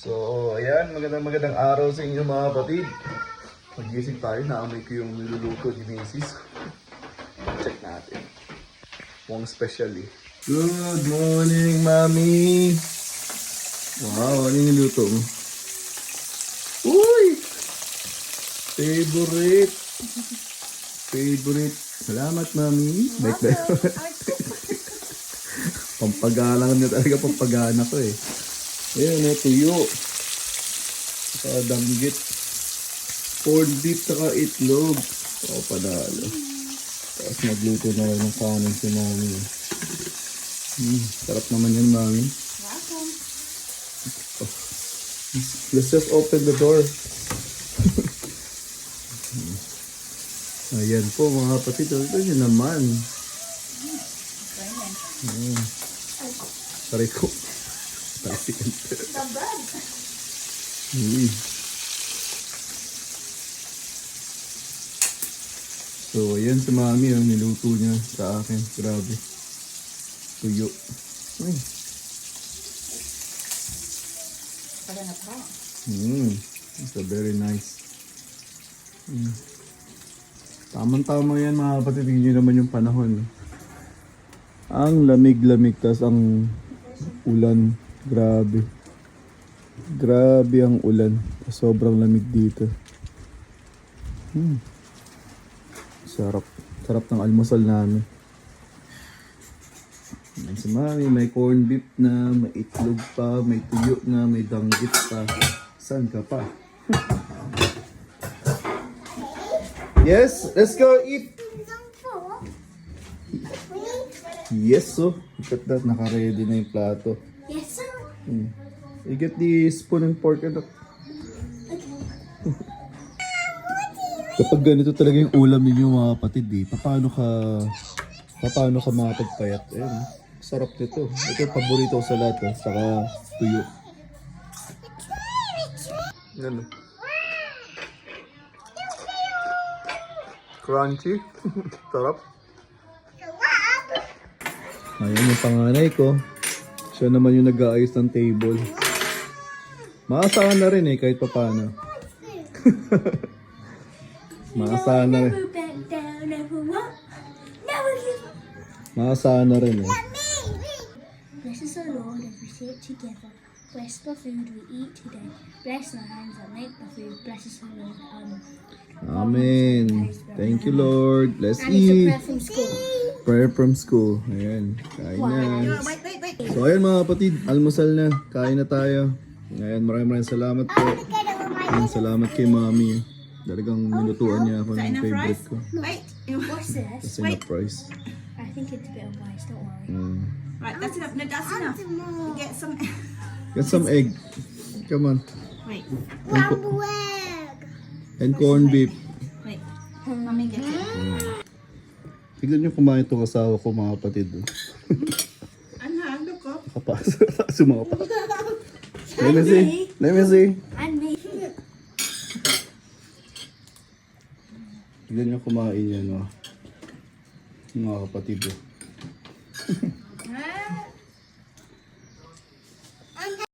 So, ayan, magandang magandang araw sa inyo mga kapatid. Magising tayo, naamoy ko yung niluluto ni Macy's. Check natin. Mukhang special eh. Good morning, Mami! Wow, ano yung niluto mo? Uy! Favorite! Favorite! Salamat, Mami! Bait ba? Pampagalang niya talaga, pampagana ko eh. Ayan, eh, tuyo. Saka danggit. Corned beef, saka itlog. O, panalo. Tapos magluto na rin ng kanin si Mami. Hmm, sarap naman yan, Mami. Welcome. Let's just open the door. Ayan po mga kapatid. Ito nyo naman. Mm. Saray ko. The bread. Uy. So, ayan si mami ang niluto niya sa akin. Grabe. Tuyo. Uy. Pala na pa. Mm. It's a very nice. Mm. Tamang-tama yan mga kapatid. Nyo naman yung panahon. Ang lamig-lamig. tas ang ulan. Grabe. Grabe ang ulan. Sobrang lamig dito. Hmm. Sarap. Sarap ng almusal namin. Yan si Mami, may corned beef na, may itlog pa, may tuyo na, may danggit pa. Saan ka pa? yes, let's go eat! Yes, so. Look at that, naka-ready na yung plato. Hmm. You get the spoon and fork and Kapag ganito talaga yung ulam ninyo mga kapatid eh, paano ka, paano ka makapagpayat? Ayun, sarap nito. Ito yung paborito ko sa lahat eh, saka tuyo. Ano? Crunchy. sarap. Ayan yung panganay ko. Siya naman yung nag-aayos ng table. Maasahan na rin eh, kahit papano. Maasahan na rin. Maasahan na rin eh. Bless us, O Lord, as we sit together. Bless the food we eat today. Bless the hands that make the food. Bless us, O Lord. Amen. Amen. Thank you, Lord. Let's And it's a eat. prayer from school. Prayer from school. Ayan. Kain na. Wait, wait, wait. So ayan mga kapatid, almusal na. Kain na tayo. Ayan, maraming maraming salamat po. Ayan, salamat kay Mami. Talagang nilutuan niya ako ng favorite ko. Wait. What's this? Kasi na price. I think it's a bit of rice, don't worry. Mm. Right, that's enough. No, that's enough. You get some. Get some egg. Come on. Wait, And, co- and corned beef. wait. Mommy get it. Tignan niyo kumain itong asawa ko mga kapatid. oh. Anna, look up. Kapasa. Sumapa. Let me see. Let me see. Tignan niyo kumain yan, oh. Mga kapatid. oh.